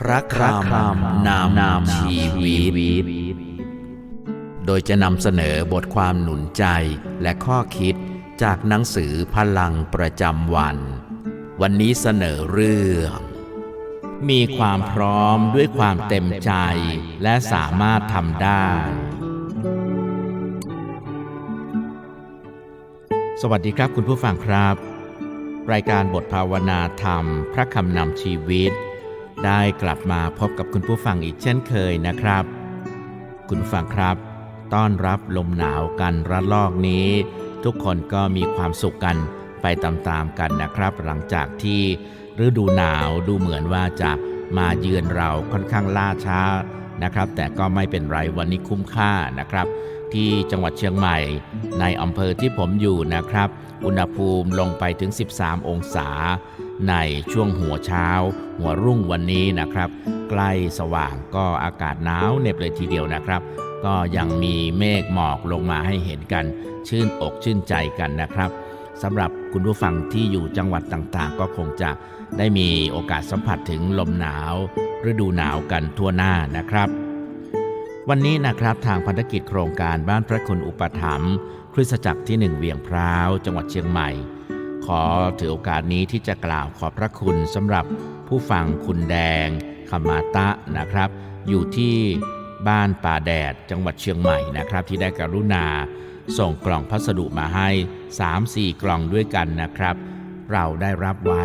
พระคำนามนามชีวิต โดยจะนำเสนอบทความหนุนใจและข้อคิดจากหนังสือพลังประจำวัน วันนี้เสนอเรื่อง มีความพร้อมด้วยความเต็มใจและสามารถทำได้ สวัสดีครับคุณผู้ฟังครับ รายการบทภาวนาธรรม พระคำนำชีวิต ได้กลับมาพบกับคุณผู้ฟังอีกเช่นเคยนะครับ คุณผู้ฟังครับ ต้อนรับลมหนาวกันระลอกนี้ ทุกคนก็มีความสุขกันไปตามๆกันนะครับ หลังจากที่ฤดูหนาวดูเหมือนว่าจะมาเยือนเราค่อนข้างล่าช้านะครับ แต่ก็ไม่เป็นไรวันนี้คุ้มค่านะครับ ที่จังหวัดเชียงใหม่ ในอำเภอที่ผมอยู่นะครับ อุณหภูมิลงไปถึง 13 องศา ในช่วงหัวเช้า หัวรุ่งวันนี้นะครับ ใกล้สว่างก็อากาศหนาวเหน็บเลยทีเดียวนะครับ ก็ยังมีเมฆหมอกลงมาให้เห็นกัน ชื่นอกชื่นใจกันนะครับสำหรับคุณผู้ฟังที่อยู่จังหวัดต่างๆ ก็คงจะได้มีโอกาสสัมผัสถึงลมหนาว ฤดูหนาวกันทั่วหน้านะครับ วันนี้นะครับทางพันธกิจโครงการบ้านพระคุณอุปถัมภ์คริสตจักรที่หนึ่งเวียงพร้าว จังหวัดเชียงใหม่ ขอถือโอกาสนี้ที่จะกล่าวขอบพระคุณสำหรับผู้ฟังคุณแดงขมาตะนะครับ อยู่ที่บ้านป่าแดดจังหวัดเชียงใหม่นะครับ ที่ได้กรุณา ส่งกล่องพัสดุมาให้ 3-4 กล่องด้วยกันนะครับ เราได้รับไว้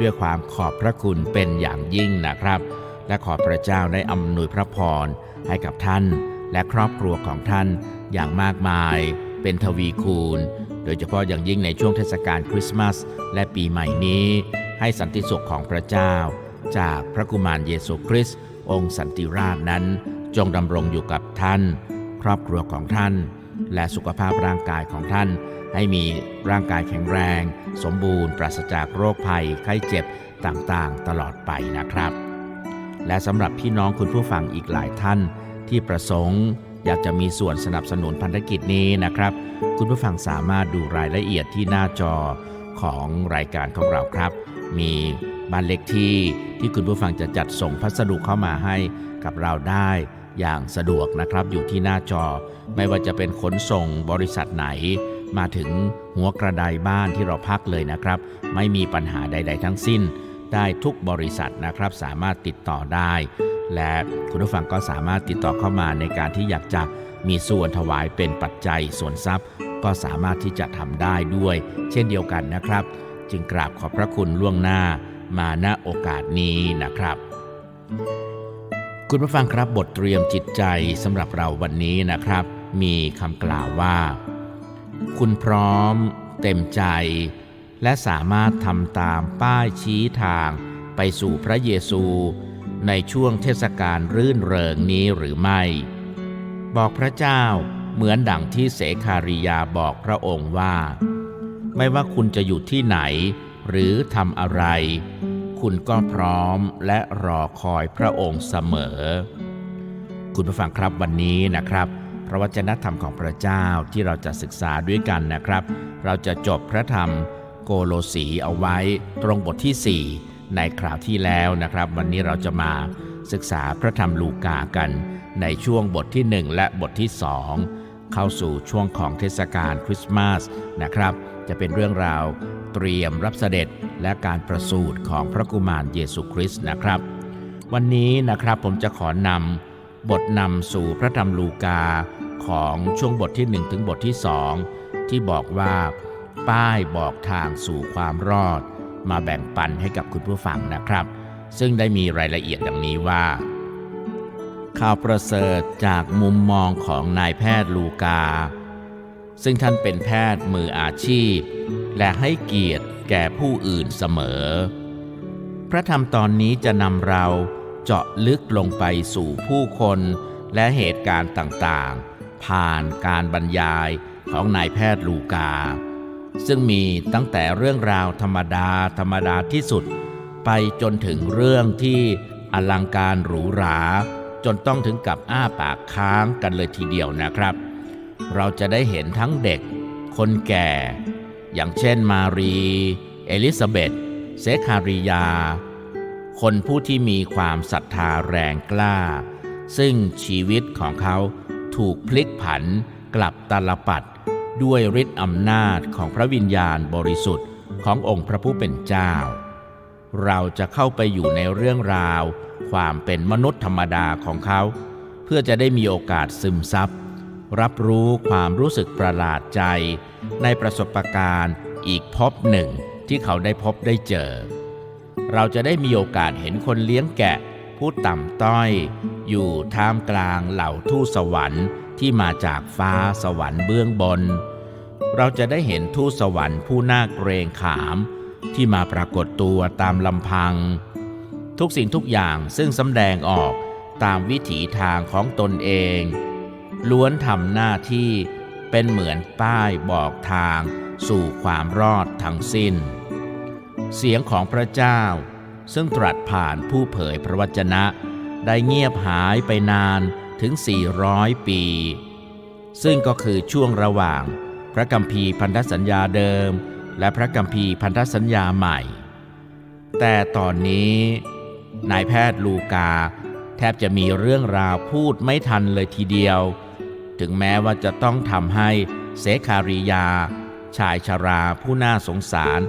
ด้วยความขอบพระคุณเป็นอย่างยิ่งนะครับ และขอพระเจ้าได้อำนวยพระพรให้กับท่าน และครอบครัวของท่านอย่างมากมาย เป็นทวีคูณ ดยเฉพาะอย่างยิ่งในช่วงเทศกาลคริสต์มาสและปีใหม่นี้ ให้สันติสุขของพระเจ้า จากพระกุมารเยซูคริสต์องค์สันติราชนั้น จงดำรงอยู่กับท่าน ครอบครัวของท่าน และสุขภาพร่างกายของท่าน ให้มีร่างกายแข็งแรง สมบูรณ์ ปราศจากโรคภัย ไข้เจ็บต่างๆ ตลอดไปนะครับ และสำหรับพี่น้องคุณผู้ฟังอีกหลายท่านที่ประสงค์ อยากจะมีส่วนสนับสนุนพันธกิจนี้นะครับ คุณผู้ฟังสามารถดูรายละเอียดที่หน้าจอของรายการของเราครับ มีบ้านเล็กที่ที่คุณผู้ฟังจะจัดส่งพัสดุเข้ามาให้กับเราได้อย่างสะดวกนะครับอยู่ที่หน้าจอ ไม่ว่าจะเป็นขนส่งบริษัทไหน มาถึงหัวกระไดบ้านที่เราพักเลยนะครับ ไม่มีปัญหาใด ๆ ทั้งสิ้น ได้ทุกบริษัทนะครับ สามารถติดต่อได้ และคุณผู้ฟังก็สามารถติดต่อเข้ามาในการที่อยากจะมีส่วนถวายเป็นปัจจัยส่วนทรัพย์ ก็สามารถที่จะทำได้ด้วย เช่นเดียวกันนะครับ จึงกราบขอบพระคุณล่วงหน้ามาณโอกาสนี้นะครับ คุณผู้ฟังครับบทเตรียมจิตใจสำหรับเราวันนี้นะครับ มีคำกล่าวว่า คุณพร้อม เต็มใจ และสามารถทำตามป้ายชี้ทางไปสู่พระเยซู ในช่วงเทศกาลรื่นเริงนี้หรือไม่ บอกพระเจ้าเหมือนดังที่เสคาริยาบอกพระองค์ว่า ไม่ว่าคุณจะอยู่ที่ไหน หรือทำอะไร คุณก็พร้อมและรอคอยพระองค์เสมอ คุณผู้ฟังครับวันนี้นะครับพระวจนะธรรมของพระเจ้าที่เราจะศึกษาด้วยกันนะครับ เราจะจบพระธรรมโกโลสีเอาไว้ตรงบทที่ 4 ในคราวที่แล้วนะครับ วันนี้เราจะมาศึกษาพระธรรมลูกากันในช่วงบทที่ 1 และบทที่ 2 เข้าสู่ช่วงของเทศกาลคริสต์มาสนะครับ จะเป็นเรื่องราวเตรียมรับเสด็จและการประสูติของพระกุมารเยซูคริสต์นะครับ วันนี้นะครับผมจะขอนำบทนำสู่พระธรรมลูกาของช่วงบทที่ 1 ถึงบทที่ 2 ที่บอกว่า ป้ายบอกทางสู่ความรอด มาแบ่งปันให้กับคุณผู้ฟังนะครับ ซึ่งได้มีรายละเอียดดังนี้ว่า ข่าวประเสริฐจากมุมมองของนายแพทย์ลูกา ซึ่งท่านเป็นแพทย์มืออาชีพ และให้เกียรติแก่ผู้อื่นเสมอ พระธรรมตอนนี้จะนำเราเจาะลึกลงไปสู่ผู้คนและเหตุการณ์ต่างๆ ผ่านการบรรยายของนายแพทย์ลูกา ซึ่งมีตั้งแต่เรื่องราวธรรมดาธรรมดาที่สุด ไปจนถึงเรื่องที่อลังการหรูหรา จนต้องถึงกับอ้าปากค้างกันเลยทีเดียวนะครับ เราจะได้เห็นทั้งเด็ก คนแก่ อย่างเช่นมารี เอลิซาเบธเซคาริยา คนผู้ที่มีความศรัทธาแรงกล้า ซึ่งชีวิตของเขาถูกพลิกผันกลับตาลปัด ด้วยฤทธิ์อำนาจของพระวิญญาณบริสุทธิ์ขององค์พระผู้เป็นเจ้า เราจะเข้าไปอยู่ในเรื่องราว ความเป็นมนุษย์ธรรมดาของเขา เพื่อจะได้มีโอกาสซึมซับ รับรู้ความรู้สึกประหลาดใจ ในประสบการณ์อีกพบหนึ่งที่เขาได้พบได้เจอ เราจะได้มีโอกาสเห็นคนเลี้ยงแกะ ผู้ต่ำต้อย อยู่ท่ามกลางเหล่าทูตสวรรค์ที่มาจากฟ้าสวรรค์เบื้องบน เราจะได้เห็นทูตสวรรค์ผู้น่าเกรงขาม ที่มาปรากฏตัวตามลำพัง ทุกสิ่งทุกอย่างซึ่งสำแดงออกตามวิถีทางของตนเอง ล้วนทำหน้าที่เป็นเหมือนป้ายบอกทางสู่ความรอดทั้งสิ้น เสียงของพระเจ้า ซึ่งตรัสผ่านผู้เผยพระวจนะ ได้เงียบหายไปนานถึง 400 ปี ซึ่งก็คือช่วงระหว่าง ระกัมภีร์พันธสัญญาเดิม และพระกัมภีร์พันธสัญญาใหม่ แต่ตอนนี้นายแพทย์ลูกา แทบจะมีเรื่องราวพูดไม่ทันเลยทีเดียว ถึงแม้ว่าจะต้องทำให้เสคาริยา ชายชราผู้น่าสงสาร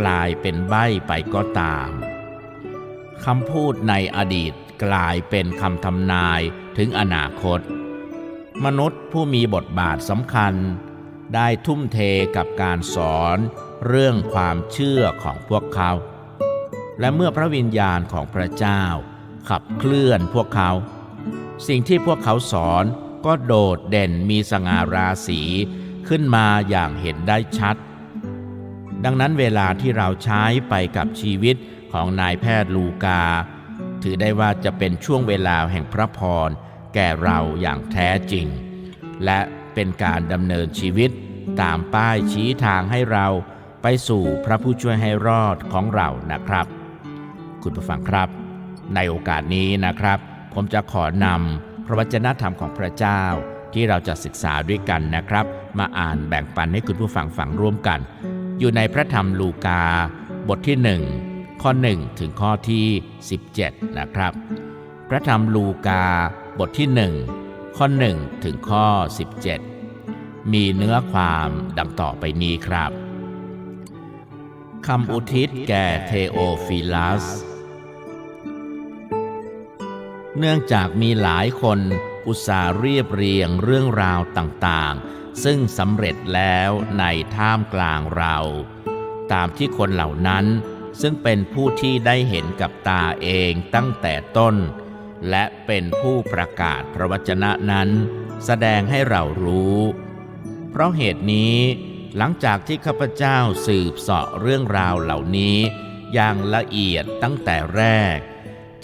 กลายเป็นใบ้ไปก็ตามคำพูดในอดีตกลายเป็นคำทำนายถึงอนาคต มนุษย์ผู้มีบทบาทสำคัญ ได้ทุ่มเทกับการสอนเรื่องความเชื่อของพวกเขา และเมื่อพระวิญญาณของพระเจ้า ขับเคลื่อนพวกเขา สิ่งที่พวกเขาสอนก็โดดเด่นมีสง่าราศีขึ้นมาอย่างเห็นได้ชัด ดังนั้นเวลาที่เราใช้ไปกับชีวิตของนายแพทย์ลูกา ถือได้ว่าจะเป็นช่วงเวลาแห่งพระพรแก่เราอย่างแท้จริง และ เป็นการดำเนินชีวิต ตามป้ายชี้ทางให้เราไปสู่พระผู้ช่วยให้รอดของเรานะครับ คุณผู้ฟังครับ ในโอกาสนี้นะครับ ผมจะขอนำพระวจนะธรรมของพระเจ้าที่เราจะศึกษาด้วยกันนะครับ มาอ่านแบ่งปันให้คุณผู้ฟังฟังร่วมกัน อยู่ในพระธรรมลูกา บทที่ 1 ข้อ 1 ถึงข้อที่ 17 นะครับ พระธรรมลูกาบทที่ 1 ข้อ 1 ถึงข้อ 17 มีเนื้อความดังต่อไปนี้ครับคำอุทิศแก่เทโอฟิลัส เนื่องจากมีหลายคนอุตสาห์เรียบเรียงเรื่องราวต่างๆ ซึ่งสำเร็จแล้วในท่ามกลางเรา ตามที่คนเหล่านั้นซึ่งเป็นผู้ที่ได้เห็นกับตาเองตั้งแต่ต้น และเป็นผู้ประกาศพระวจนะนั้น แสดงให้เรารู้ เพราะเหตุนี้หลังจากที่ข้าพเจ้าสืบเสาะเรื่องราวเหล่านี้อย่างละเอียดตั้งแต่แรก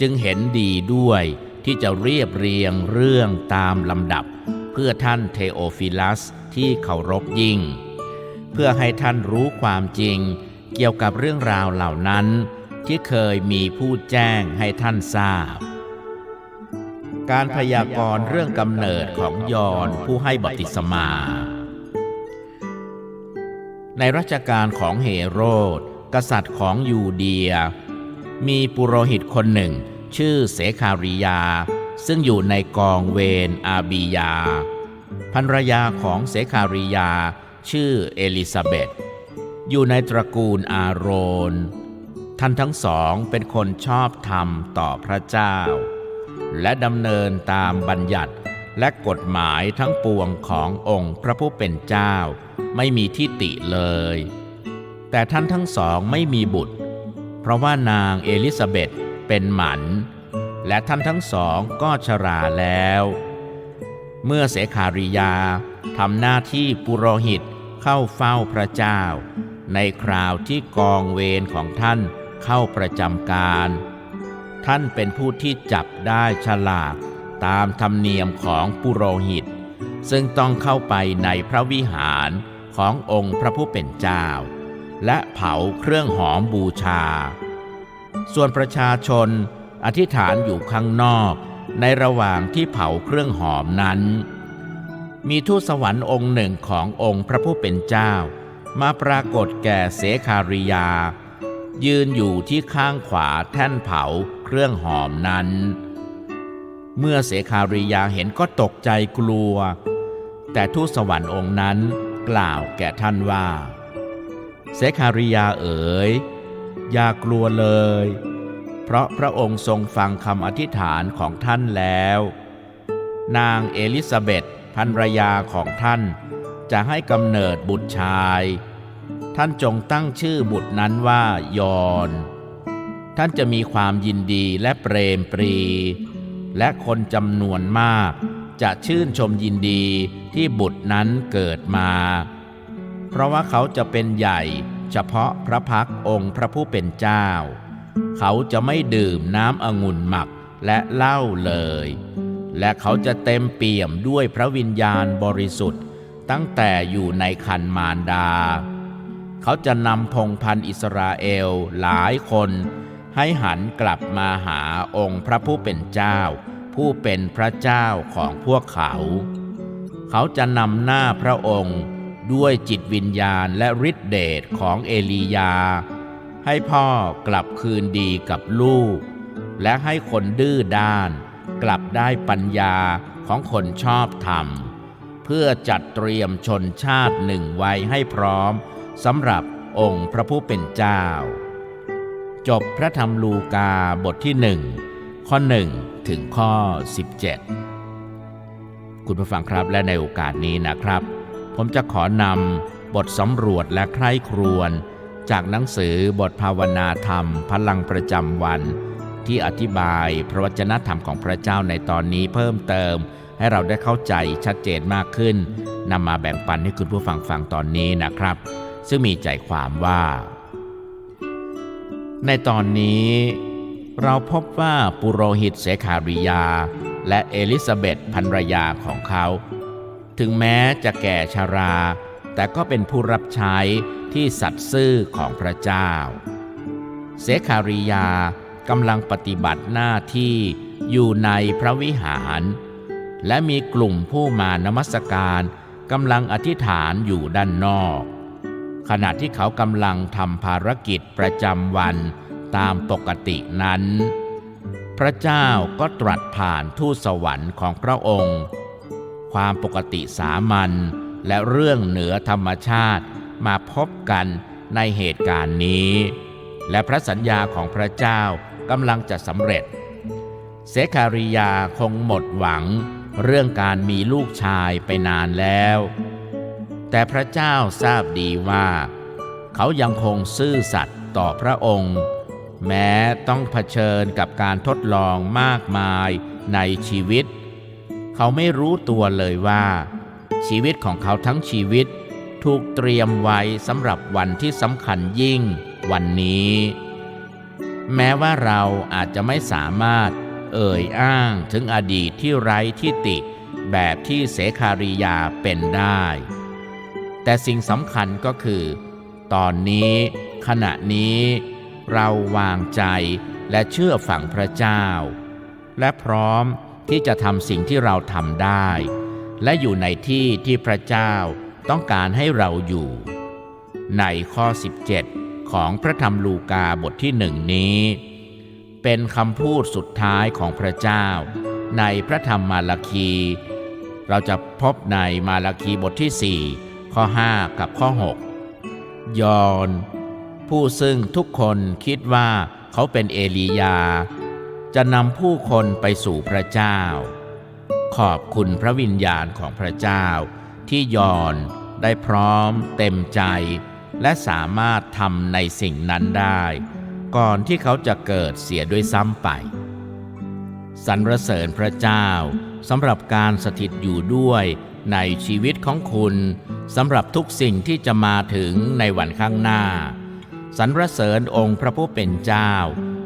จึงเห็นดีด้วยที่จะเรียบเรียงเรื่องตามลำดับ เพื่อท่านเทโอฟิลัสที่เคารพยิ่ง เพื่อให้ท่านรู้ความจริง เกี่ยวกับเรื่องราวเหล่านั้น ที่เคยมีผู้แจ้งให้ท่านทราบ การพยากรณ์เรื่องกำเนิดของยอนผู้ให้บัพติศมา ในรัชกาลของเฮโรด กษัตริย์ของยูเดีย มีปุโรหิตคนหนึ่ง ชื่อเสคาริยา ซึ่งอยู่ในกองเวนอาบียาภรรยาของเสคาริยา ชื่อเอลิซาเบธอยู่ในตระกูลอาโรน ท่านทั้งสองเป็นคนชอบธรรมต่อพระเจ้า และดำเนินตามบัญญัติและกฎหมายทั้งปวงขององค์พระผู้เป็นเจ้า ไม่มีที่ติเลย แต่ท่านทั้งสองไม่มีบุตร เพราะว่านางเอลิซาเบธเป็นหมัน และท่านทั้งสองก็ชราแล้ว เมื่อเสขาริยาทำหน้าที่ปุโรหิตเข้าเฝ้าพระเจ้า ในคราวที่กองเวรของท่านเข้าประจำการ ท่านเป็นผู้ที่จับได้ฉลากตามธรรมเนียมของปุโรหิต ซึ่งต้องเข้าไปในพระวิหารขององค์พระผู้เป็นเจ้า และเผาเครื่องหอมบูชา ส่วนประชาชนอธิษฐานอยู่ข้างนอกในระหว่างที่เผาเครื่องหอมนั้น มีทูตสวรรค์องค์หนึ่งขององค์พระผู้เป็นเจ้า มาปรากฏแก่เสคาริยา ยืนอยู่ที่ข้างขวาแท่นเผา เครื่องหอมนั้น เมื่อเสคาริยาเห็นก็ตกใจกลัว แต่ทูตสวรรค์องค์นั้นกล่าวแก่ท่านว่า เสคาริยาเอ๋ย อย่ากลัวเลย เพราะพระองค์ทรงฟังคำอธิษฐานของท่านแล้ว นางเอลิซาเบธภรรยาของท่านจะให้กำเนิดบุตรชาย ท่านจงตั้งชื่อบุตรนั้นว่ายอน ท่านจะมีความยินดีและเปรมปรี และคนจำนวนมาก จะชื่นชมยินดีที่บุตรนั้นเกิดมา เพราะว่าเขาจะเป็นใหญ่เฉพาะพระพักองค์พระผู้เป็นเจ้า เขาจะไม่ดื่มน้ำองุ่นหมักและเหล้าเลย และเขาจะเต็มเปี่ยมด้วยพระวิญญาณบริสุทธิ์ ตั้งแต่อยู่ในคันมารดา เขาจะนำพงพันอิสราเอลหลายคน ให้หันกลับมาหาองค์พระผู้เป็นเจ้า ผู้เป็นพระเจ้าของพวกเขา เขาจะนำหน้าพระองค์ด้วยจิตวิญญาณและฤทธิเดชของเอลียา ให้พ่อกลับคืนดีกับลูก และให้คนดื้อด้าน กลับได้ปัญญาของคนชอบธรรม เพื่อจัดเตรียมชนชาติหนึ่งไว้ให้พร้อมสำหรับองค์พระผู้เป็นเจ้า จบพระธรรมลูกาบทที่หนึ่งข้อหนึ่งถึงข้อ 17 คุณผู้ฟังครับและในโอกาสนี้นะครับ ผมจะขอนำบทสำรวจและใคร่ครวญจากหนังสือบทภาวนาธรรม พลังประจำวัน ที่อธิบายพระวจนะธรรมของพระเจ้าในตอนนี้เพิ่มเติม ให้เราได้เข้าใจชัดเจนมากขึ้นนำมาแบ่งปันให้คุณผู้ฟังฟังตอนนี้นะครับ ซึ่งมีใจความว่า ในตอนนี้เราพบว่าปุโรหิตเสคาริยา และเอลิซาเบธภรรยาของเขา ถึงแม้จะแก่ชารา แต่ก็เป็นผู้รับใช้ที่สัตย์ซื่อของพระเจ้า เสคาริยากำลังปฏิบัติหน้าที่อยู่ในพระวิหาร และมีกลุ่มผู้มานมัสการกำลังอธิษฐานอยู่ด้านนอก ขณะที่เขากำลังทำภารกิจประจำวันตามปกตินั้น พระเจ้าก็ตรัสผ่านทูตสวรรค์ของพระองค์ ความปกติสามัญและเรื่องเหนือธรรมชาติมาพบกันในเหตุการณ์นี้ และพระสัญญาของพระเจ้ากำลังจะสำเร็จ เสคาริยาคงหมดหวังเรื่องการมีลูกชายไปนานแล้ว แต่พระเจ้าทราบดีว่า เขายังคงซื่อสัตย์ต่อพระองค์ แม้ต้องเผชิญกับการทดลองมากมายในชีวิต เขาไม่รู้ตัวเลยว่า ชีวิตของเขาทั้งชีวิตถูกเตรียมไว้สำหรับวันที่สำคัญยิ่งวันนี้ แม้ว่าเราอาจจะไม่สามารถเอ่ยอ้างถึงอดีตที่ไร้ที่ติแบบที่เสคาริยาเป็นได้ แต่สิ่งสำคัญก็คือ ตอนนี้ขณะนี้เราวางใจและเชื่อฝังพระเจ้า และพร้อมที่จะทำสิ่งที่เราทำได้ และอยู่ในที่ที่พระเจ้าต้องการให้เราอยู่ ในข้อ 17 ของพระธรรมลูกาบทที่หนึ่งนี้ เป็นคำพูดสุดท้ายของพระเจ้า ในพระธรรมมาลาคี เราจะพบในมาลาคีบทที่4 ข้อ 5 กับข้อ 6 ยอน ผู้ซึ่งทุกคนคิดว่าเขาเป็นเอลียา จะนำผู้คนไปสู่พระเจ้า ขอบคุณพระวิญญาณของพระเจ้า ที่ยอนได้พร้อม เต็มใจ และสามารถทำในสิ่งนั้นได้ ก่อนที่เขาจะเกิดเสียด้วยซ้ำไปสรรเสริญพระเจ้าสำหรับการสถิตอยู่ด้วยในชีวิตของคุณ สำหรับทุกสิ่งที่จะมาถึงในวันข้างหน้า สรรเสริญองค์พระผู้เป็นเจ้า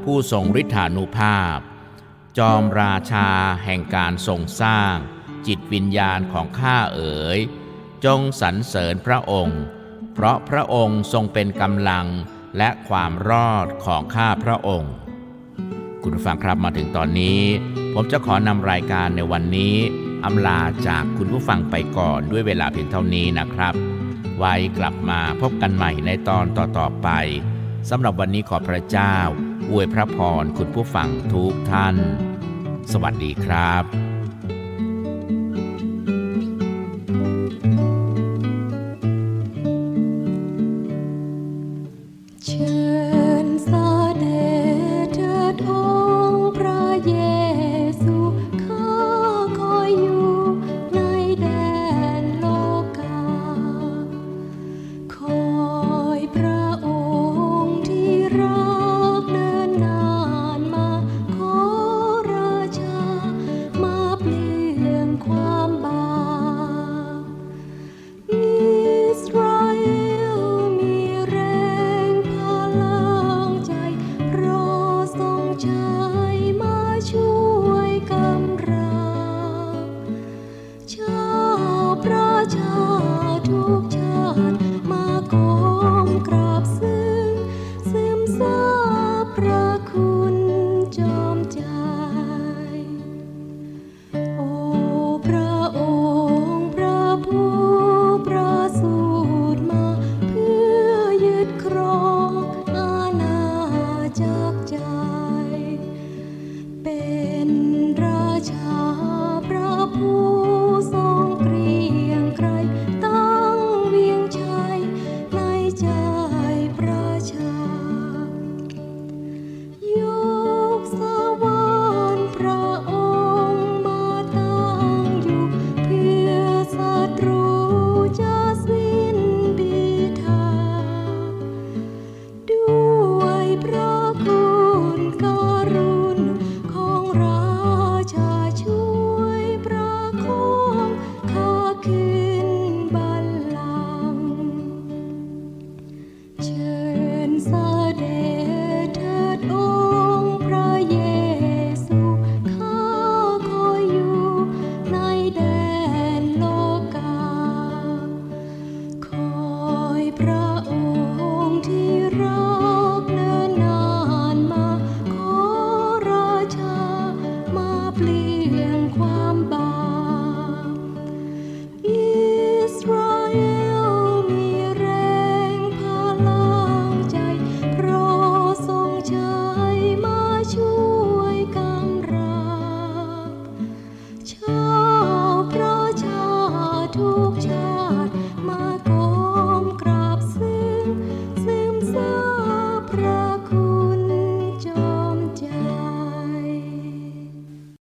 ผู้ทรงฤทธานุภาพ จอมราชาแห่งการทรงสร้าง จิตวิญญาณของข้าเอ๋ย จงสรรเสริญพระองค์ เพราะพระองค์ทรงเป็นกำลังและความรอดของข้าพระองค์ คุณผู้ฟังครับมาถึงตอนนี้ ผมจะขอนำรายการในวันนี้ อำลาจากคุณผู้ฟังไปก่อนด้วยเวลาเพียงเท่านี้นะครับ ไว้กลับมาพบกันใหม่ในตอนต่อๆไปสำหรับวันนี้ขอพระเจ้าอวยพระพรคุณผู้ฟังทุกท่าน สวัสดีครับ